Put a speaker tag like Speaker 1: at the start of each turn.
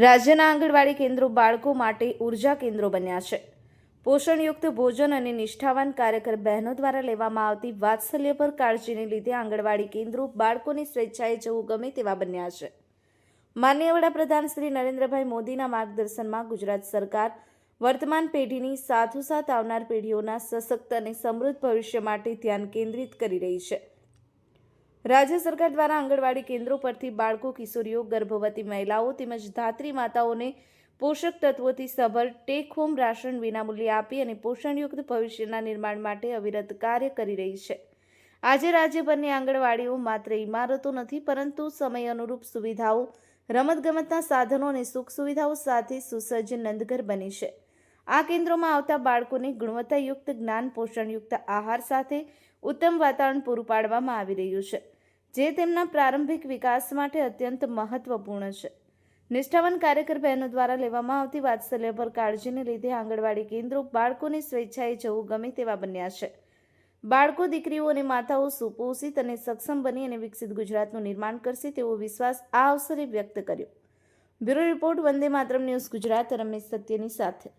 Speaker 1: રાજ્યના આંગણવાડી કેન્દ્રો બાળકો માટે ઊર્જા કેન્દ્રો બન્યા છે. પોષણયુક્ત ભોજન અને નિષ્ઠાવાન કાર્યકર બહેનો દ્વારા લેવામાં આવતી વાત્સલ્ય પર કાળજીને લીધે આંગણવાડી કેન્દ્રો બાળકોની સ્વેચ્છાએ જવું ગમે તેવા બન્યા છે. માન્ય વડાપ્રધાન શ્રી નરેન્દ્રભાઈ મોદીના માર્ગદર્શનમાં ગુજરાત સરકાર વર્તમાન પેઢીની સાથોસાથ આવનાર પેઢીઓના સશક્ત અને સમૃદ્ધ ભવિષ્ય માટે ધ્યાન કેન્દ્રિત કરી રહી છે. રાજ્ય સરકાર દ્વારા આંગણવાડી કેન્દ્રો પરથી બાળકો, કિશોરીઓ, ગર્ભવતી મહિલાઓ તેમજ ધાત્રી માતાઓને પોષક તત્વોથી સભર ટેક હોમ રાશન વિનામૂલ્યે આપી અને પોષણયુક્ત ભવિષ્યના નિર્માણ માટે અવિરત કાર્ય કરી રહી છે. આજે રાજ્યભરની આંગણવાડીઓ માત્ર ઇમારતો નથી, પરંતુ સમય અનુરૂપ સુવિધાઓ, રમતગમતના સાધનો અને સુખ સુવિધાઓ સાથે સુસજ્જ નંદઘર બની છે. આ કેન્દ્રોમાં આવતા બાળકોને ગુણવત્તાયુક્ત જ્ઞાન પોષણયુક્ત આહાર સાથે ઉત્તમ વાતાવરણ પૂરું પાડવામાં આવી રહ્યું છે, જે તેમના પ્રારંભિક વિકાસ માટે અત્યંત મહત્વપૂર્ણ છે. નિષ્ઠાવાન કાર્યકર બહેનો દ્વારા લેવામાં આવતી વાત્સલ્ય પર કાળજીને લીધે આંગણવાડી કેન્દ્રો બાળકોની સ્વેચ્છાએ જવું ગમે તેવા બન્યા છે. બાળકો, દીકરીઓ અને માતાઓ સુપોષિત અને સક્ષમ બની અને વિકસિત ગુજરાતનું નિર્માણ કરશે તેવો વિશ્વાસ આ અવસરે વ્યક્ત કર્યો. Bureau report Vande Mataram news Gujarat, Ramesh સત્યની સાથે.